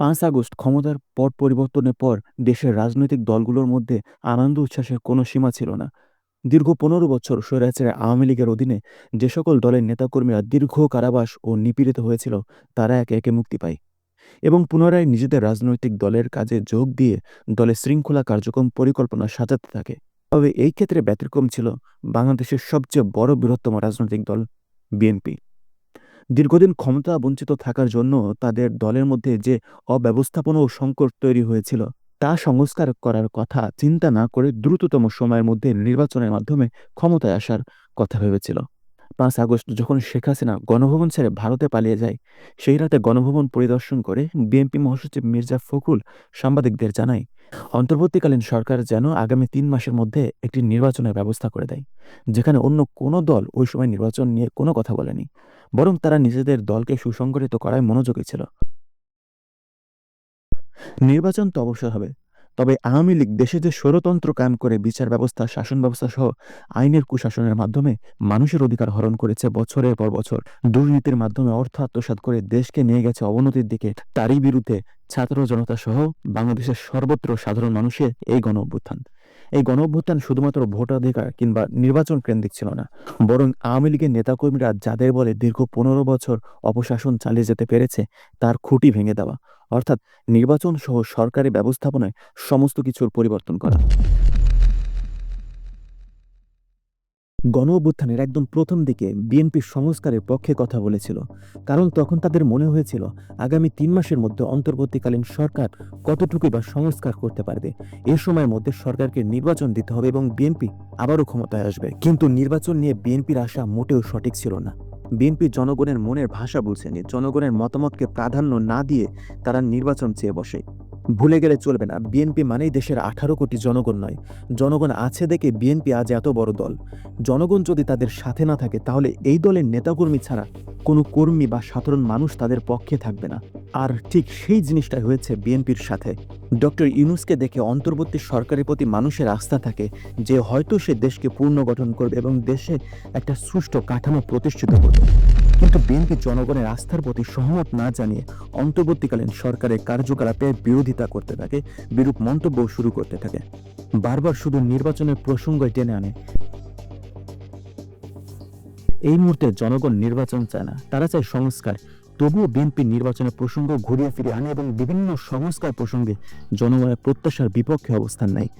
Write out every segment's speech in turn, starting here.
পাঁচ আগস্ট ক্ষমতার পট পরিবর্তনের পর দেশের রাজনৈতিক দলগুলোর মধ্যে আনন্দ উচ্ছ্বাসের কোনো সীমা ছিল না। দীর্ঘ পনেরো বছর স্বৈরাচারের আওয়ামী লীগের অধীনে যে সকল দলের নেতাকর্মীরা দীর্ঘ কারাবাস ও নিপীড়িত হয়েছিল, তারা একে একে মুক্তি পায় এবং পুনরায় নিজেদের রাজনৈতিক দলের কাজে যোগ দিয়ে দলের শৃঙ্খলা কার্যক্রম পরিকল্পনা সাজাতে থাকে। তবে এই ক্ষেত্রে ব্যতিক্রম ছিল বাংলাদেশের সবচেয়ে বড় বৃহত্তম রাজনৈতিক দল, বিএনপি। দীর্ঘদিন ক্ষমতা বঞ্চিত থাকার জন্য তাদের দলের মধ্যে যে অব্যবস্থাপনা ও সংকট তৈরি হয়েছিল, তা সংস্কার করার কথা চিন্তা না করে দ্রুততম সময়ের মধ্যে নির্বাচনের মাধ্যমে ক্ষমতায় আসার কথা ভেবেছিল। পাঁচ আগস্ট যখন শেখ হাসিনা গণভবন ছেড়ে ভারতে পালিয়ে যায়, সেই রাতে গণভবন পরিদর্শন করে বিএনপি মহাসচিব মির্জা ফখরুল সাংবাদিকদের জানায়, অন্তর্বর্তীকালীন সরকার যেন আগামী তিন মাসের মধ্যে একটি নির্বাচনের ব্যবস্থা করে দেয়, যেখানে অন্য কোনো দল ওই সময় নির্বাচন নিয়ে কোনো কথা বলেনি, বরং তারা নিজেদের দলকে সুসংগঠিত করায় মনোযোগী ছিল। নির্বাচন তো অবশ্যই হবে তবে আওয়ামী লীগ দেশে যে স্বরতন্ত্র কায়েম করে বিচার ব্যবস্থা, শাসন ব্যবস্থা সহ আইনের কুশাসনের মাধ্যমে মানুষের অধিকার হরণ করেছে বছরের পর বছর। দুর্নীতির মাধ্যমে অর্থ আত্মসাৎ করে দেশকে নিয়ে গেছে অবনতির দিকে, তারই বিরুদ্ধে ছাত্র জনতা সহ বাংলাদেশের সর্বত্র সাধারণ মানুষের এই গণ অভ্যুত্থান এই গণ অভ্যুত্থান শুধুমাত্র ভোটাধিকার কিংবা নির্বাচন কেন্দ্রিক ছিল না, বরং আওয়ামী লীগের নেতাকর্মীরা যাদের বলে দীর্ঘ পনেরো বছর অপশাসন চালিয়ে যেতে পেরেছে, তার খুঁটি ভেঙে দেওয়া। অর্থাৎ নির্বাচন সহ সরকারি ব্যবস্থাপনায় সমস্ত কিছুর পরিবর্তন করা। গণ অভ্যুত্থানের একদম প্রথম দিকে বিএনপি সংস্কারের পক্ষে কথা বলেছিল, কারণ তখন তাদের মনে হয়েছিল আগামী তিন মাসের মধ্যে অন্তর্বর্তীকালীন সরকার কতটুকু বা সংস্কার করতে পারবে। এ সময়ের মধ্যে সরকারকে নির্বাচন দিতে হবে এবং বিএনপি আবারও ক্ষমতায় আসবে। কিন্তু নির্বাচন নিয়ে বিএনপির আশা মোটেও সঠিক ছিল না। বিএনপি জনগণের মনের ভাষা বুঝেনি জনগণের মতামতকে প্রাধান্য না দিয়ে তারা নির্বাচন চেয়ে বসে। ভুলে গেলে চলবে না। বিএনপি মানেই দেশের আঠারো কোটি জনগণ নয়। জনগণ আছে দেখে বিএনপি আজ এত বড় দল। জনগণ যদি তাদের সাথে না থাকে, তাহলে এই দলের নেতাকর্মী ছাড়া কোনো কর্মী বা সাধারণ মানুষ তাদের পক্ষে থাকবে না। আর ঠিক সেই জিনিসটাই হয়েছে বিএনপির সাথে। ডক্টর ইউনুসকে দেখে অন্তর্বর্তী সরকারের প্রতি মানুষের আস্থা থাকে যে হয়তো সে দেশকে পুনর্গঠন করবে এবং দেশে একটা সুষ্ঠু কাঠামো প্রতিষ্ঠিত করবে। কিন্তু বিএনপি জনগণের আস্থার প্রতি সহমত না জানিয়ে অন্তর্বর্তীকালীন সরকারের কার্যকলাপের বিরোধিতা করতে থাকে, বিরূপ মন্তব্য শুরু করতে থাকে। বারবার শুধু নির্বাচনের প্রসঙ্গ টেনে আনে। এই মুহূর্তে জনগণ নির্বাচন চায় না, তারা চায় সংস্কার। তবুও বিএনপি নির্বাচনের প্রসঙ্গ ঘুরিয়ে ফিরে আনে এবং বিভিন্ন সংস্কার প্রসঙ্গে জনগণের প্রত্যাশার বিপক্ষে অবস্থান নেয়,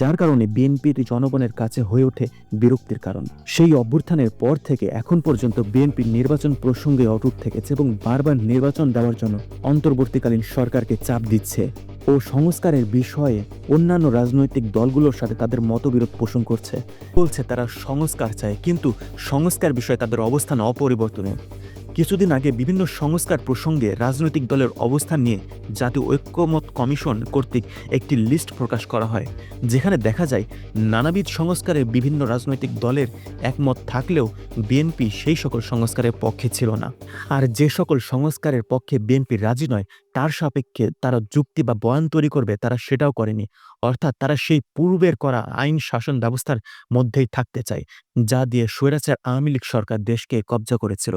যার কারণে বিএনপির জনগণের কাছে হয়ে ওঠে বিরক্তির কারণ। সেই অভ্যুত্থানের পর থেকে এখন পর্যন্ত বিএনপি নির্বাচন প্রসঙ্গে অটুট থেকেছে এবং বারবার নির্বাচন দেওয়ার জন্য অন্তর্বর্তীকালীন সরকারকে চাপ দিচ্ছে ও সংস্কারের বিষয়ে অন্যান্য রাজনৈতিক দলগুলোর সাথে তাদের মতবিরোধ পোষণ করছে। বলছে তারা সংস্কার চায়, কিন্তু সংস্কার বিষয়ে তাদের অবস্থান অপরিবর্তনীয়। কিছুদিন আগে বিভিন্ন সংস্কার প্রসঙ্গে রাজনৈতিক দলের অবস্থান নিয়ে জাতীয় ঐক্যমত কমিশন কর্তৃক একটি লিস্ট প্রকাশ করা হয়, যেখানে দেখা যায় নানাবিধ সংস্কারে বিভিন্ন রাজনৈতিক দলের একমত থাকলেও বিএনপি সেই সকল সংস্কারের পক্ষে ছিল না। আর যে সকল সংস্কারের পক্ষে বিএনপি রাজি নয় তার সাপেক্ষে তারা যুক্তি বা বয়ান তৈরি করবে, তারা সেটাও করেনি। অর্থাৎ তারা সেই পূর্বের করা আইন শাসন ব্যবস্থার মধ্যেই থাকতে চায়, যা দিয়ে স্বৈরাচার আওয়ামী লীগ সরকার দেশকে কবজা করেছিল।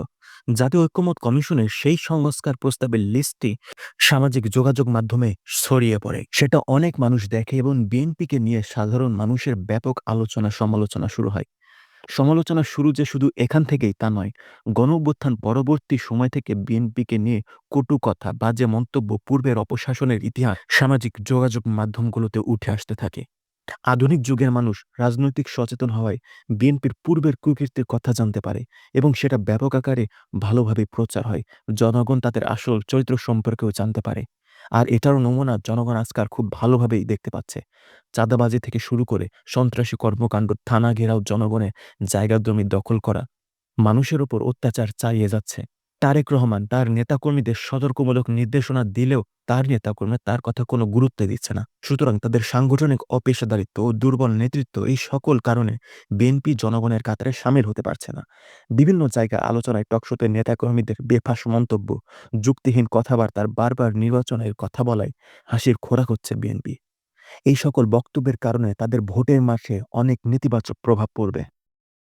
জাতীয় ঐক্যমত কমিশনের সেই সংস্কার প্রস্তাবের লিস্টটি সামাজিক যোগাযোগ মাধ্যমে ছড়িয়ে পড়ে। সেটা অনেক মানুষ দেখে এবং বিএনপিকে নিয়ে সাধারণ মানুষের ব্যাপক আলোচনা সমালোচনা শুরু হয়। সমালোচনা শুরু যে শুধু এখান থেকেই তা নয় গণ পরবর্তী সময় থেকে বিএনপিকে নিয়ে কটু কথা বাজে মন্তব্য পূর্বের অপশাসনের ইতিহাস, সামাজিক যোগাযোগ মাধ্যমগুলোতে উঠে আসতে থাকে। আধুনিক যুগের মানুষ রাজনৈতিক সচেতন হওয়ায় বিএনপির পূর্বের কুকীর্তির কথা জানতে পারে এবং সেটা ব্যাপক আকারে ভালোভাবে প্রচার হয়। জনগণ তাদের আসল চরিত্র সম্পর্কেও জানতে পারে। আর এটারও নমুনা জনগণ আজকাল খুব ভালোভাবেই দেখতে পাচ্ছে। চাঁদাবাজি থেকে শুরু করে সন্ত্রাসী কর্মকাণ্ড, থানা ঘেরাও, জনগণের জায়গা জমি দখল করা, মানুষের ওপর অত্যাচার চালিয়ে যাচ্ছে। তারেক রহমান তার নেতাকর্মীদের সতর্কমূলক নির্দেশনা দিলেও তার নেতাকর্মী তার কথা কোনো গুরুত্ব দিচ্ছে না। সুতরাং তাদের সাংগঠনিক অপেশাদারিত্ব ও দুর্বল নেতৃত্ব এই সকল কারণে বিএনপি জনগণের কাতারে সামিল হতে পারছে না। বিভিন্ন জায়গায় আলোচনায় টকশোতে নেতাকর্মীদের বেফাস মন্তব্য, যুক্তিহীন কথাবার্তার বারবার নির্বাচনের কথা বলায় হাসির খোরাক হচ্ছে বিএনপি। এই সকল বক্তব্যের কারণে তাদের ভোটের মাসে অনেক নেতিবাচক প্রভাব পড়বে।